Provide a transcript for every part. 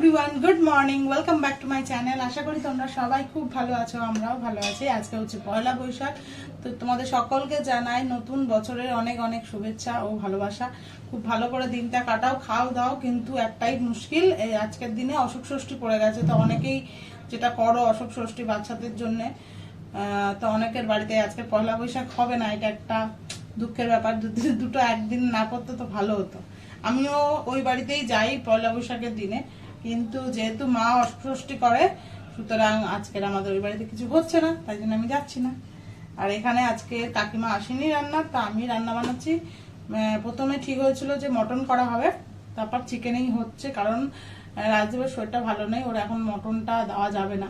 Everyone good morning welcome back to my channel আশা করি তোমরা সবাই খুব ভালো আছো, আমরাও ভালো আছি। আজকে হচ্ছে পয়লা বৈশাখ। তো তোমাদের সকলকে জানাই নতুন বছরের অনেক অনেক শুভেচ্ছা ও ভালোবাসা। খুব ভালো করে দিনটা কাটাও, খাও দাও, কিন্তু একটাই মুশকিল, এই আজকের দিনে অসুখ ষষ্ঠী পড়ে গেছে। তো অনেকেই যেটা করো অসুখ ষষ্ঠী বাচ্চাদের জন্যে তো অনেকের বাড়িতে আজকে পয়লা বৈশাখ হবে না, এটা একটা দুঃখের ব্যাপার। দুটো একদিন না করতে তো ভালো হতো। আমিও ওই বাড়িতেই যাই পয়লা বৈশাখের দিনে। কিন্তু যেহেতু মা অষ্টষষ্ঠী করে সুতরাং আজকের আমাদের ওই বাড়িতে কিছু হচ্ছে না তাই জন্য আমি যাচ্ছি না। আর এখানে আজকে কাকিমা আসেনি রান্না তা আমি রান্না বানাচ্ছি। প্রথমে ঠিক হয়েছিল যে মটন করা হবে তারপর চিকেনেই হচ্ছে কারণ আহ, রাজদেবের শরীরটা ভালো নেই ওর এখন মটনটা দেওয়া যাবে না।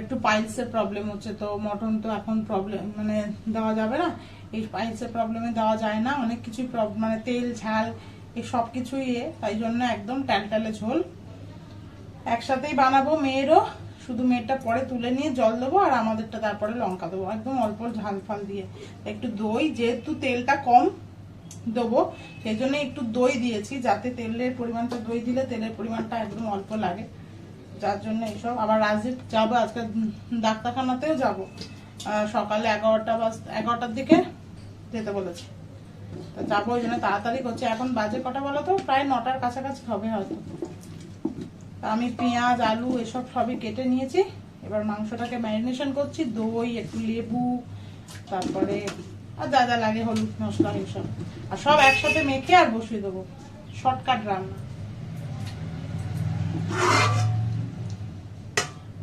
একটু পাইলসের প্রবলেম হচ্ছে তো মটন তো এখন প্রবলেম মানে দেওয়া যাবে না। এই পাইলসের প্রবলেমে দেওয়া যায় না অনেক কিছুই মানে তেল ঝাল এই সব কিছুই ইয়ে তাই জন্য একদম ট্যালটালে ঝোল। একসাথেই বানাবো মেয়েরও। শুধু মেয়েরটা পরে তুলে নিয়ে জল দেবো আর আমাদেরটা তারপরে লঙ্কা দেবো। একদম অল্প ঝাল ফাল দিয়ে। একটু দই, যেহেতু তেলটা কম দেবো সেই জন্য একটু দই দিয়েছি যাতে তেলের পরিমাণটা, দই দিলে তেলের পরিমাণটা একদম অল্প লাগে। যার জন্য এইসব। আবার রাজদীপ যাব আজকে ডাক্তারখানাতেও যাব। সকালে এগারোটা বাজ এগারোটার দিকে যেতে বলেছে। তো যাব ওই জন্য তাড়াতাড়ি করছে। এখন বাজে কটা বলো তো? প্রায় নটার কাছাকাছি হবে হয়তো। আমি পেঁয়াজ, আলু এসব সবই কেটে নিয়েছি। এবার মাংসটাকে ম্যারিনেশন করছি, দই, একটু লেবু, তারপরে আর যা যা লাগে হলুদ মশলা এইসব। আর সব একসাথে মেখে আর বসিয়ে দেবো। শর্টকাট রান্না।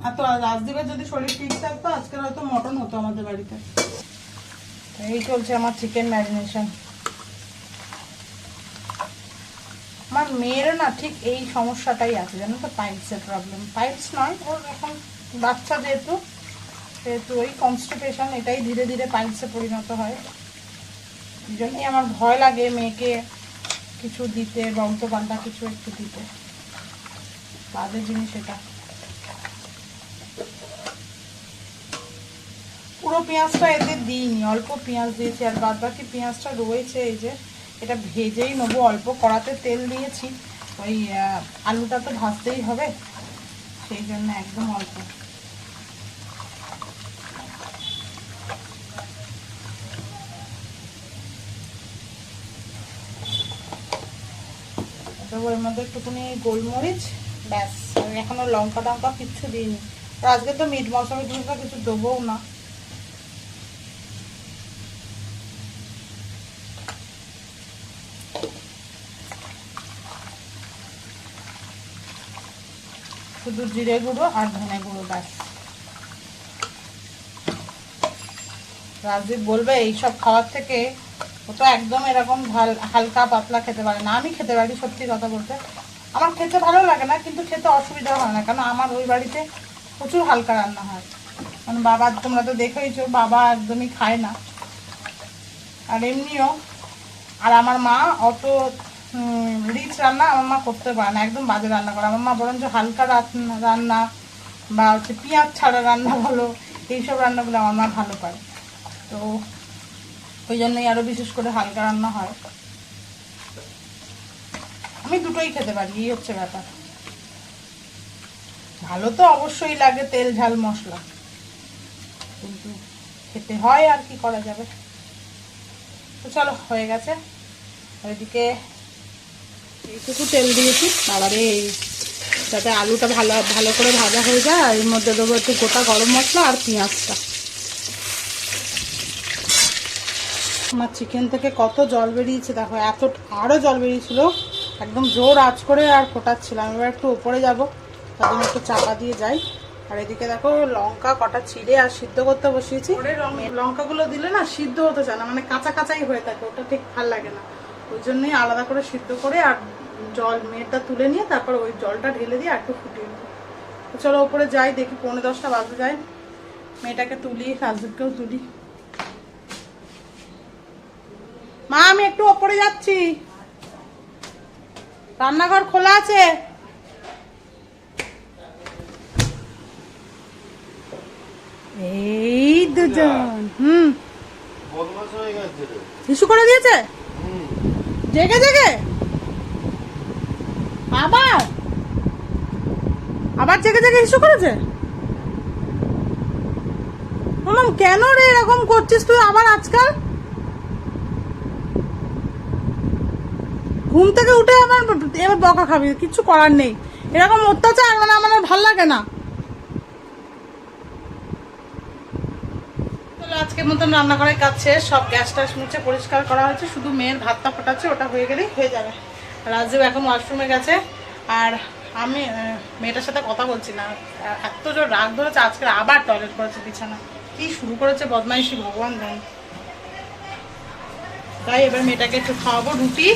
আর তো রাজদীপের যদি শরীর ঠিক থাকতো, আজকে হয়তো মটন হতো আমাদের বাড়িতে। এই চলছে আমার চিকেন ম্যারিনেশন আমার মেয়ের না ঠিক এই সমস্যাটাই আছে, জানো তো পাইলসের প্রবলেম পাইলস নয়, ওর এখন বাচ্চা যেহেতু, সেহেতু ওই কনস্টিপেশন এটাই ধীরে ধীরে পাইলসে পরিণত হয়। এই জন্যই আমার ভয় লাগে মেয়েকে কিছু দিতে বংশ পাল্টা কিছু একটু দিতে। বাজে জিনিস এটা। পুরো পেঁয়াজটা এতে দিইনি, অল্প পেঁয়াজ দিয়েছি, আর বাদ বাকি পেঁয়াজটা রয়েছে এই যে। এটা ভেজেই নেব, অল্প কড়াতে তেল দিয়েছি। ওই আলুটা তো ভাজতেই হবে, সেই জন্য একদম অল্প। দেবো এর মধ্যে একটুখানি গোলমরিচ, ব্যাস, এখনও লঙ্কা টঙ্কা কিচ্ছু দিইনি। আজকে তো মিট মশলা মিট কিছু দেবোও না। শুধু জিরে গুঁড়ো আর ধনে গুঁড়ো ব্যাস। রাজদীপ বলবে এইসব খাওয়ার থেকে ও তো একদম এরকম হালকা পাতলা খেতে পারে না। আমি খেতে পারি সত্যি কথা বলতে। আমার খেতে ভালো লাগে না, কিন্তু খেতে অসুবিধা হয় না। কারণ আমার ওই বাড়িতে প্রচুর হালকা রান্না হয়। মানে বাবা, তোমরা তো দেখেইছো, বাবা একদমই খায় না। আর এমনিও, আর আমার মা অত রিচ রান্না আমার মা করতে পারে না, একদম বাজে রান্না করে। আমার মা বরঞ্চ হালকা রান্না বা হচ্ছে পেঁয়াজ ছাড়া রান্না বলো, এইসব রান্নাগুলো আমার মা ভালো পারে। তো ওই জন্যই আরও বিশেষ করে হালকা রান্না হয়। আমি দুটোই খেতে পারি, এই হচ্ছে ব্যাপার। ভালো তো অবশ্যই লাগে তেল, ঝাল, মশলা। কিন্তু খেতে হয় আর কি করা যাবে। তো চলো, হয়ে গেছে। এদিকে এইটুকু তেল দিয়েছি। বাবারে যাতে আলুটা ভালো ভালো করে ভাজা হয়ে যায় আর এর মধ্যে দেবো একটু গোটা গরম মশলা আর পেঁয়াজটা। আমার চিকেন থেকে কত জল বেরিয়েছে দেখো এত আরও জল বেরিয়েছিল। একদম জোর আঁচ করে আর ফোটাচ্ছিলাম। এবার একটু উপরে যাব তার জন্য একটু চাপা দিয়ে যাই। আর এদিকে দেখো লঙ্কা কটা ছিঁড়ে আর সিদ্ধ করতে বসিয়েছি। লঙ্কাগুলো দিলে না সিদ্ধ হতে চায় না মানে কাঁচা কাঁচাই হয়ে থাকে ওটা ঠিক ভালো লাগে না। ওই জন্যই আলাদা করে সিদ্ধ করে আর জল মেয়েরটা তুলে নিয়ে তারপর ওই জলটা ঢেলে দিয়ে একটু ফুটিয়ে নেব। তো চলো ওপরে যাই দেখি পৌনে দশটা বাজে যায়। মেয়েটাকে তুলি রাজদীপকেও তুলি। মা আমি একটু ওপরে যাচ্ছি। রান্নাঘর খোলা আছে? এই দুজন হুম। হিসু করে দিয়েছে। জেগে জেগে? আবার? আবার জেগে জেগে ইস্যু করেছে? বললাম, কেন রে এরকম করছিস তুই আবার আজকাল? ঘুম থেকে উঠে আমার এবার বকা খাবি কিচ্ছু করার নেই। এরকম অত্যাচার মানে আমার ভালো লাগে না। আজকের মতন রান্নাঘরের কাজ শেষ, সব গ্যাস ট্যাস মুছে পরিষ্কার করা হয়েছে, শুধু মেয়ের ভাতটা ফোটাচ্ছে, ওটা হয়ে গেলেই হয়ে যাবে। রাজীব এখন ওয়াশরুমে গেছে। আর আমি মেয়েটার সাথে কথা বলছি না। এত জোর রাগ ধরেছে, আজকে আবার টয়লেট করেছে, বিছানা। কি শুরু করেছে বদমাইশি, ভগবান জানে তাই এবার মেয়েটাকে একটু খাওয়াবো, রুটি।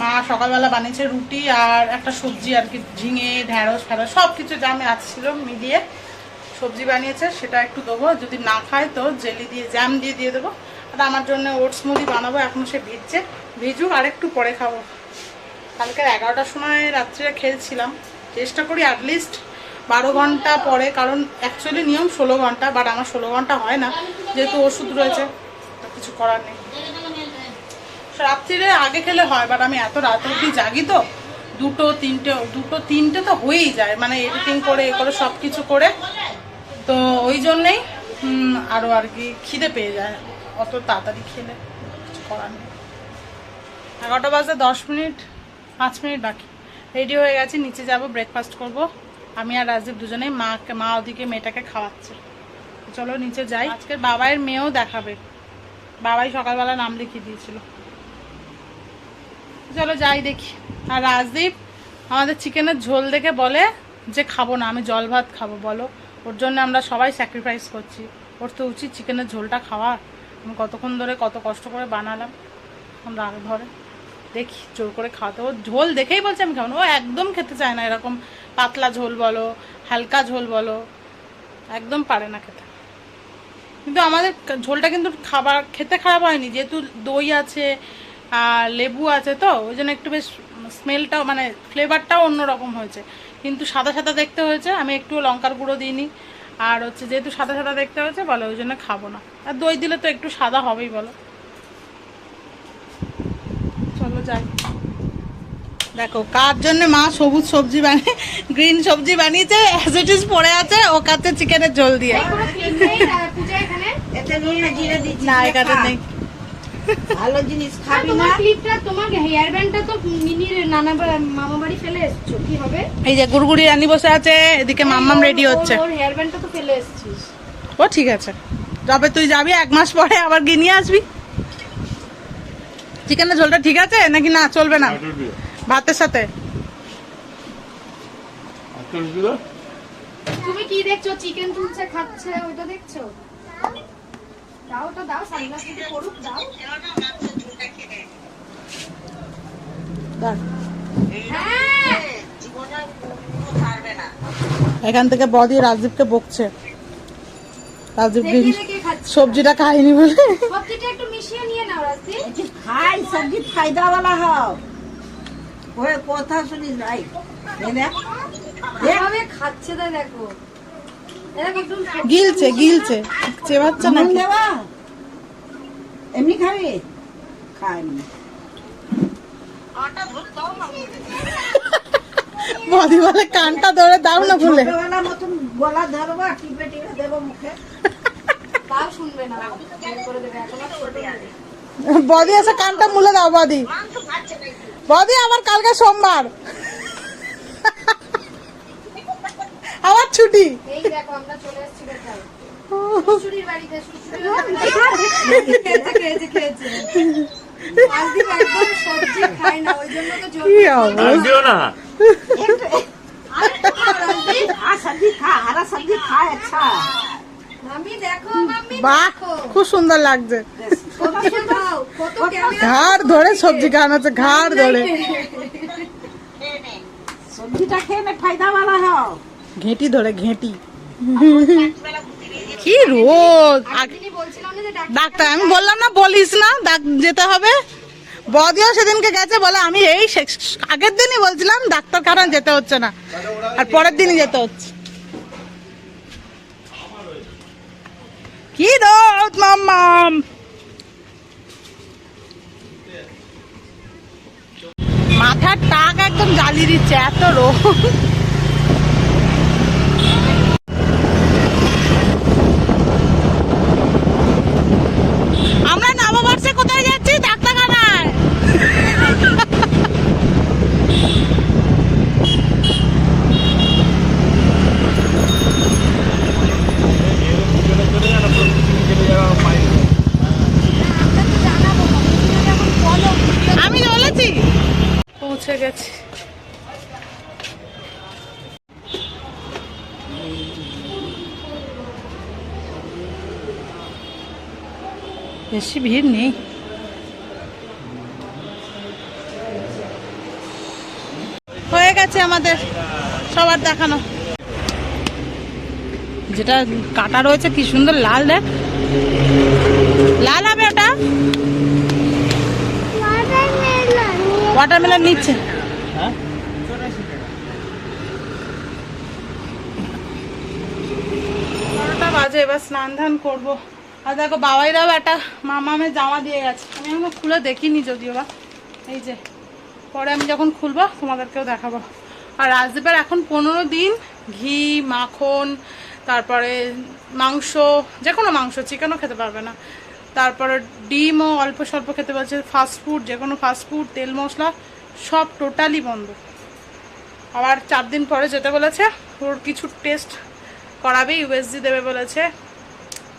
মা সকালবেলা বানিয়েছে রুটি আর একটা সবজি আর কি, ঝিঙে ঢ্যাঁড়স ফ্যাড়স সব কিছু যা আমি আসছিল মিলিয়ে সবজি বানিয়েছে, সেটা একটু দেবো। যদি না খায় তো জেলি দিয়ে, জ্যাম দিয়ে দিয়ে দেবো। আর আমার জন্য ওটস মুড়ি বানাবো, এখনও সে ভিজছে। ভিজুক আর একটু পরে খাব। কালকে এগারোটার সময় রাত্রে খেলছিলাম। চেষ্টা করি অ্যাটলিস্ট বারো ঘণ্টা পরে, কারণ অ্যাকচুয়ালি নিয়ম ষোলো ঘণ্টা বাট আমার ষোলো ঘণ্টা হয় না। যেহেতু ওষুধ রয়েছে কিছু করার নেই। রাত্রিরে আগে খেলে হয় বাট আমি এত রাত অব্দি জাগি তো, দুটো, তিনটে দুটো, তিনটে তো হয়েই যায় মানে এডিটিং করে, এ করে সব কিছু করে। তো ওই জন্যেই আরও আর কি খিদে পেয়ে যায়, অত তাড়াতাড়ি খেলে, কিছু করার নেই। এগারোটা বাজে দশ মিনিট। পাঁচ মিনিট বাকি। রেডি হয়ে গেছে, নিচে যাব ব্রেকফাস্ট করব। আমি আর রাজদীপ দুজনেই মাকে মা ওদিকে মেয়েটাকে খাওয়াচ্ছে। চলো নিচে যাই। আজকের বাবাইয়ের মেয়েও দেখাবে। বাবাই সকালবেলা নাম লিখিয়ে দিয়েছিল। চলো যাই দেখি। আর রাজদীপ আমাদের চিকেনের ঝোল দেখে বলে যে খাব না, আমি জল ভাত খাব, বলো। ওর জন্য আমরা সবাই স্যাক্রিফাইস করছি। ওর তো উচিত চিকেনের ঝোলটা খাওয়া আমি কতক্ষণ ধরে কত কষ্ট করে বানালাম। রাগ ধরে দেখি, জোর করে খাওয়াতে ও ঝোল দেখেই বলছে আমি খাব ও একদম খেতে চায় না এরকম পাতলা ঝোল বলো, হালকা ঝোল বলো। একদম পারে না খেতে। কিন্তু আমাদের ঝোলটা কিন্তু খাবার, খেতে খারাপ হয়নি। যেহেতু দই আছে আর লেবু আছে তো, ওই জন্য একটু বেশ স্মেলটাও মানে ফ্লেভারটাও অন্যরকম হয়েছে। কিন্তু সাদা সাদা দেখতে হয়েছে, আমি একটু লঙ্কার গুঁড়ো দিইনি। আর হচ্ছে যেহেতু সাদা সাদা দেখতে হয়েছে, বলো ওই জন্য খাব না। আর দই দিলে তো একটু সাদা হবেই বলো। দেখো কার জন্য মা সবুজ সবজি বানিয়ে গ্রিন সবজি বানিয়েছে অ্যাজ ইট ইজ পড়ে আছে ও কাতে চিকেনের ঝোল দিয়ে। না জিরে দিচ্ছি না এখানে নেই। ভালো জিনিস খাবি না। ক্লিপটা তোমার হেয়ার ব্যান্ডটা তো মিনির নানা মামা বাড়ি ফেলে এসছো কি হবে? এই যে গুড়গুড়ি রানী বসে আছে এদিকে মাম্মাম রেডি হচ্ছে ওর- ওর হেয়ার ব্যান্ডটা তো ফেলে এসছিস। ও ঠিক আছে। যবে তুই যাবি এক মাস পরে আবার গিয়ে নিয়ে আসবি। চিকেনের ঝোলটা ঠিক আছে? নাকি না? চলবে না? ভাতের সাথে? তুমি কি দেখছ? চিকেন তুলছে খাচ্ছে ওইটা দেখছ? দাও দাও দাও। হ্যাঁ। এখান থেকে বদি রাজদীপকে বকছে। রাজদীপ সবজিটা খাইনি বলে। সবজিটা একটু মিশিয়ে নিয়ে নাও খাই সবজি ফায়দা वाला হও। ওই কথা শুনিস নাই এ দেখ। কীভাবে খাচ্ছে তাই দেখো। গিলছে গিলছে। চেবাচ্ছে না নুন দেবা এমনি খাবি? খাই না বদি বলে কানটা ধরে দাও না ভুলে মতন গলা ধরবা টিপে টিপে দেবো মুখে। তাও শুনবে না। করে দেবে এখন আর ছোট নেই। বদি এসে কানটা মুলে দাও বদি। বদি আবার কালকে সোমবার। আবার ছুটি। এই দেখো আমরা চলে এসেছি কোথায় শ্বশুরির বাড়িতে শ্বশুরির খেয়েছে খেয়েছে খেয়েছে। সবজি খায় না বাহ খুব সুন্দর লাগছে। ঘাড় ধরে সবজি খাওয়ানো হচ্ছে ঘাড় ধরে। ঘেঁটি ধরে ঘেঁটি। কি রোদ। ডাক্তার আমি বললাম না বলিস না যেতে হবে। বদিও সেদিনকে গেছে বলে আমি এই আগের দিনই বলছিলাম ডাক্তার কারণ যেতে হচ্ছে না। আর পরের দিনই যেতে হচ্ছে। মাম্মাম মাথার টাক একদম জ্বালিয়ে দিচ্ছে এত রোদ। পৌঁছে গেছি। বেশি ভিড় নেই। হয়ে গেছে আমাদের সবার দেখানো। যেটা কাটা রয়েছে, কি সুন্দর লাল দেখ। লাল হবে ওটা? ওয়াটারমেলন নিচ্ছে। বারোটা বাজে, এবার স্নান ধান করব। আর দেখো, বাবাইরাও একটা মামামের জামা দিয়ে গেছে। আমি এখনও খুলে দেখিনি যদিও বা। এই যে, পরে আমি যখন খুলবো, তোমাদেরকেও দেখাবো। আর রাজদীপের এখন পনেরো দিন ঘি, মাখন, তারপরে মাংস যে কোনো মাংস, চিকেনও খেতে পারবে না। তারপরে ডিমও অল্প স্বল্প খেতে পারছে ফাস্ট ফুড যে কোনো ফাস্ট ফুড তেল মশলা, সব টোটালি বন্ধ। আবার চার দিন পরে যেতে বলেছে, ওর কিছু টেস্ট করাবে ইউএসজি দেবে বলেছে।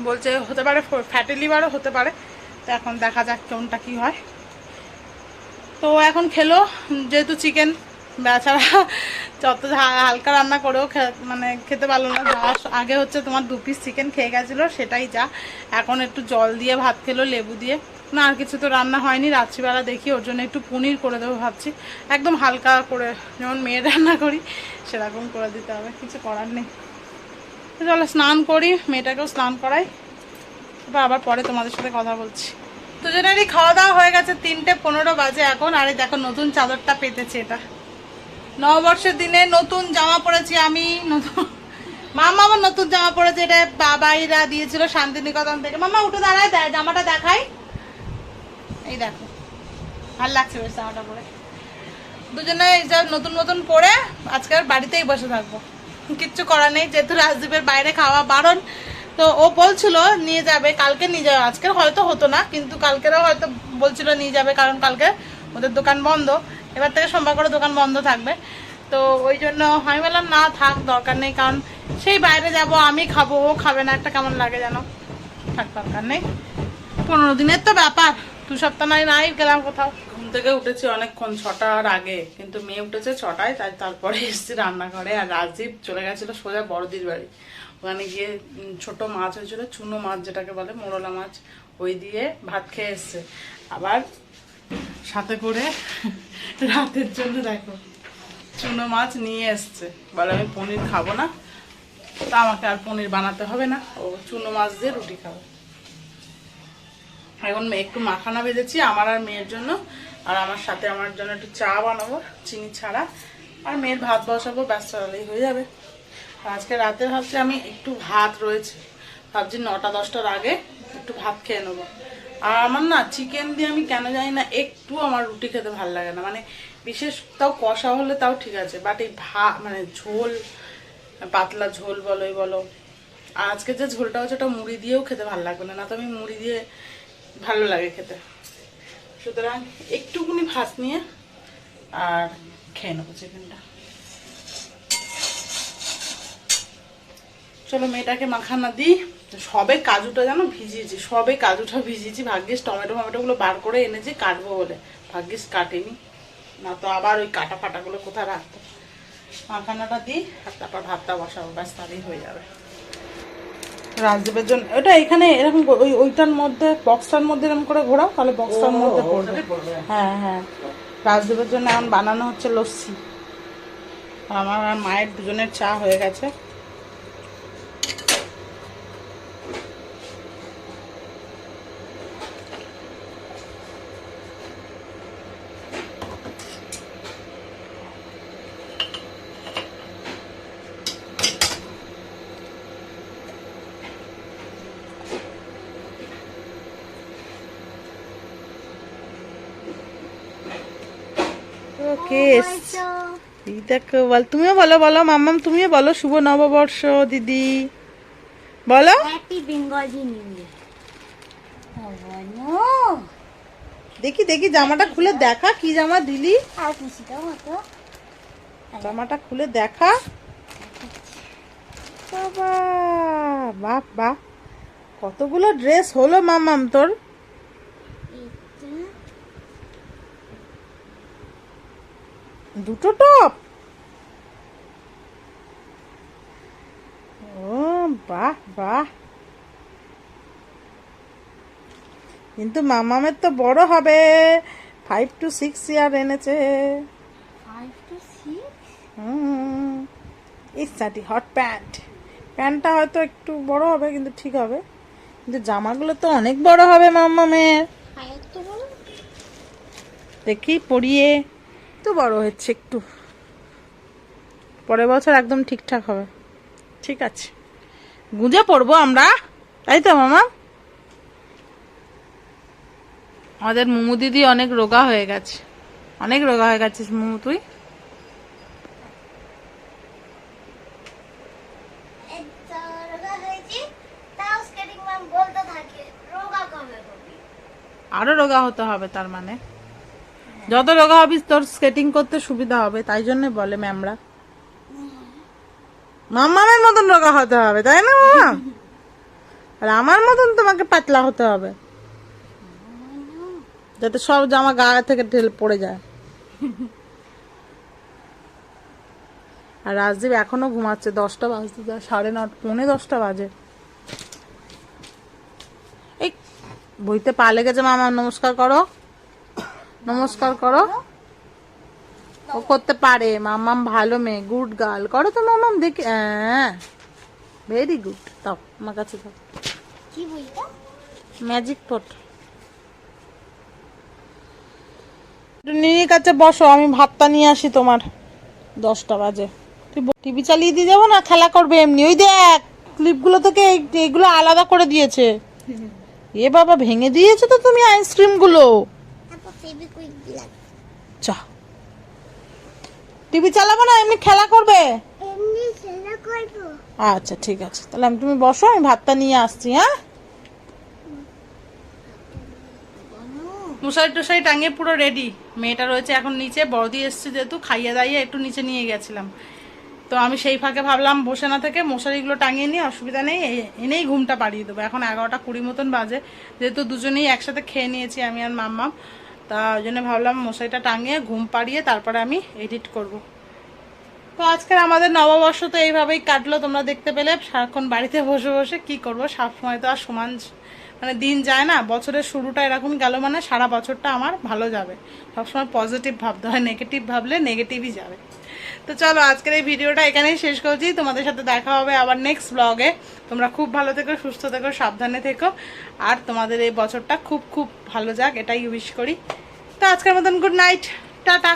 বলছে, হতে পারে ফ্যাটি লিভারও হতে পারে। তো এখন দেখা যাক কোনটা কি হয়। তো এখন খেলো যেহেতু চিকেন বেচারা যত হালকা রান্না করেও মানে খেতে পারল না। যা আগে হচ্ছে তোমার দু পিস চিকেন খেয়ে গেছিল, সেটাই যা। এখন একটু জল দিয়ে ভাত খেলো, লেবু দিয়ে। না, আর কিছু তো রান্না হয়নি। রাত্রিবেলা দেখি, ওর জন্য একটু পনির করে দেবো ভাবছি। একদম হালকা করে, যেমন মেয়ের রান্না করি, সেরকম করে দিতে হবে, কিছু করার নেই। চলো স্নান করি, মেয়েটাকেও স্নান করাই। তারপর আবার পরে তোমাদের সাথে কথা বলছি। দুজনেরই খাওয়া দাওয়া হয়ে গেছে তিনটে পনেরো বাজে এখন। আরে দেখো, নতুন চাদরটা পেতেছে এটা। নববর্ষের দিনে নতুন জামা পরেছি আমি, নতুন মামা আমার নতুন জামা পরেছে, এটা বাবাইরা দিয়েছিল শান্তিনিকেতন থেকে। মামা, উঠে দাঁড়ায় দেয় জামাটা দেখাই। এই দেখো, ভালো লাগছে বেশ জামাটা পরে। দুজনে এই যা নতুন নতুন পরে আজকে বাড়িতেই বসে থাকব। কিচ্ছু করার নেই, যেহেতু রাজদ্বীপের বাইরে খাওয়া বারণ, তো ও বলছিল নিয়ে যাবে, কালকে নিয়ে যাবে। আজকের হয়তো হতো না, কিন্তু কালকেরও হয়তো বলছিল নিয়ে যাবে, কারণ কালকে ওদের দোকান বন্ধ। এবার থেকে সোমবার করে দোকান বন্ধ থাকবে। তো ওই জন্য আমি বললাম, না, থাক, দরকার নেই, কারণ সেই বাইরে যাব, আমি খাব, ও খাবে না, একটা কেমন লাগে যেন। থাক, দরকার নেই। পনেরো দিনের তো ব্যাপার, দু সপ্তাহ নয় নাই, গেলাম কোথাও। ঘুম থেকে উঠেছি অনেকক্ষণ, ছটার আগে, কিন্তু মেয়ে উঠেছে ছটায়, তাই তারপরে এসেছি রান্নাঘরে, আর রাজদীপ চলে গেছিল সোজা বড়দির বাড়ি। ওখানে গিয়ে ছোট মাছ হয়েছিল, চুনো মাছ যেটাকে বলে, মোরলা মাছ, ওই দিয়ে ভাত খেয়ে এসছে। আবার সাথে করে রাতের জন্য দেখো চুনো মাছ নিয়ে এসছে। বলে আমি পনির খাব না, তা আমাকে আর পনির বানাতে হবে না, ও চুনো মাছ দিয়ে রুটি খাব। এখন একটু মাখানা ভেজেছি আমার আর মেয়ের জন্য, আর আমার সাথে আমার জন্য একটু চা বানাবো, চিনি ছাড়া। আর মেয়ের ভাত বসাবো ব্যস্ত চালালেই হয়ে যাবে। আজকে রাতে ভাবছি আমি একটু ভাত রয়েছে, ভাবছি নটা দশটার আগে একটু ভাত খেয়ে নেব। আর আমার না চিকেন দিয়ে আমি কেন জানি না একটু আমার রুটি খেতে ভালো লাগে না। মানে বিশেষ তাও কষা হলে তাও ঠিক আছে বাট এই ভা মানে ঝোল, পাতলা ঝোল বলোই বলো। আজকে যে ঝোলটা হচ্ছে ওটা মুড়ি দিয়েও খেতে ভালো লাগবে না না তো আমি মুড়ি দিয়ে ভালো লাগে খেতে। সুতরাং একটুকুনি ভাত নিয়ে আর খেয়ে নেব চিকেনটা চলো মেয়েটাকে মাখানা দিই। সবে কাজুটা জানো ভিজিয়েছি সবে কাজুটা ভিজিয়েছি। ভাগ্যিস টমেটো ফমেটোগুলো বার করে এনেছি কাটবো বলে। ভাগ্যিস কাটেনি। না তো আবার ওই কাটা ফাটাগুলো কোথায় রাখতো মাখানাটা দিই আর তারপর ভাতটা বসাবো ব্যাস তাহলেই হয়ে যাবে। রাজদীপের জন্য ওটা এখানে এরকম ওই ওইটার মধ্যে বক্সটার মধ্যে এরকম করে ঘোরাও তাহলে বক্সটার মধ্যে পড়বে। হ্যাঁ হ্যাঁ। রাজদীপের জন্য এখন বানানো হচ্ছে লস্যি। আমার আর মায়ের দুজনের চা হয়ে গেছে ওকে এই দেখো বল তুমিও বলো বলো মাম্মাম তুমিও বলো শুভ নববর্ষ দিদি। বলো। হ্যাপি বেঙ্গলি নিউ ইয়ার দেখি দেখি জামাটা খুলে দেখা কি জামা দিলি? জামাটা খুলে দেখা। বাবা বাহ বাহ। কতগুলো ড্রেস হলো মামাম তোর? দুটো টপ ও বাহ বাহ। কিন্তু মামামের তো বড় হবে। ফাইভ টু সিক্স ইয়ার এনেছে। ফাইভ টু সিক্স হুম। ইসাটি হট প্যান্ট প্যান্টটা হয়তো একটু বড় হবে কিন্তু ঠিক হবে। কিন্তু জামাগুলো তো অনেক বড় হবে মাম্মামের ফাইভ দেখি পরিয়ে। তো বড় হচ্ছে একটু। পরের বছর একদম ঠিকঠাক হবে। ঠিক আছে। গুঁজে পড়ব আমরা। তাই তো মামা? আমাদের মুমু দিদি অনেক রোগা হয়ে গেছে। অনেক রোগা হয়ে গেছিস মুমু তুই। আরও রোগা হতে হবে তার মানে। যত রোগা হবিস তোর স্কেটিং করতে সুবিধা হবে তাই জন্য বলে ম্যামরা। মাম্মামের মতন রোগা হতে হবে, তাই না মামা আর আমার মতন তোমাকে পাতলা হতে হবে। যাতে সব জামা গা থেকে ঢেল পড়ে যায়। আর রাজদীপ এখনও ঘুমাচ্ছে, দশটা বাজতে যায়, সাড়ে নটা, পৌনে দশটা বাজে। এই, বইতে পা লেগেছে মামা, নমস্কার করো। নমস্কার করো। ও করতে পারে। মামাম ভালো মেয়ে গুড গার্ল করো তো মামাম দেখে। হ্যাঁ। ভেরি গুড তাও আমার কাছে দাও। কি বইটা ম্যাজিক পট নিয়ে কাছে বসো আমি ভাতটা নিয়ে আসি তোমার। দশটা বাজে। টিভি চালিয়ে দিয়ে যাব না? খেলা করবে এমনি। ওই দেখ ক্লিপগুলো এই- এগুলো আলাদা করে দিয়েছে। এ বাবা ভেঙে দিয়েছে তো তুমি আইসক্রিমগুলো তারপর ফেবিকুইক দিলাম। চা টিভি চালাবো না? এমনি খেলা করবে? আচ্ছা ঠিক আছে। তাহলে আমি তুমি বসো আমি ভাতটা নিয়ে আসছি হ্যাঁ? মশারি টশারি টাঙিয়ে পুরো রেডি মেয়েটা রয়েছে এখন নিচে বড়দি এসছে যেহেতু খাইয়ে দাইয়ে একটু নিচে নিয়ে গেছিলাম। তো আমি সেই ফাঁকে ভাবলাম বসে না থেকে মশারিগুলো টাঙিয়ে নিয়ে অসুবিধা নেই এ- এনেই ঘুমটা পাড়িয়ে দেবো। এখন এগারোটা কুড়ি মতন বাজে যেহেতু দুজনেই একসাথে খেয়ে নিয়েছি আমি আর মাম্মাম। তা ওই জন্য ভাবলাম মশারিটা টাঙিয়ে, ঘুম পাড়িয়ে তারপরে আমি এডিট করব। তো আজকের আমাদের নববর্ষ তো এইভাবেই কাটলো, তোমরা দেখতে পেলে। সারাক্ষণ বাড়িতে বসে বসে কি করব? সব সময় তো আর সমান মানে দিন যায় না। বছরের শুরুটা এরকম গেল মানে সারা বছরটা আমার ভালো যাবে। সবসময় পজিটিভ ভাবতে হয় নেগেটিভ ভাবলে নেগেটিভই যাবে। তো চলো আজকের এই ভিডিওটা এখানেই শেষ করছি। তোমাদের সাথে দেখা হবে আবার নেক্সট ব্লগে তোমরা খুব ভালো থেকো, সুস্থ থেকো, সাবধানে থেকো। আর তোমাদের এই বছরটা খুব খুব ভালো যাক, এটাই উইশ করি। তো আজকের মতন গুড নাইট টাটা।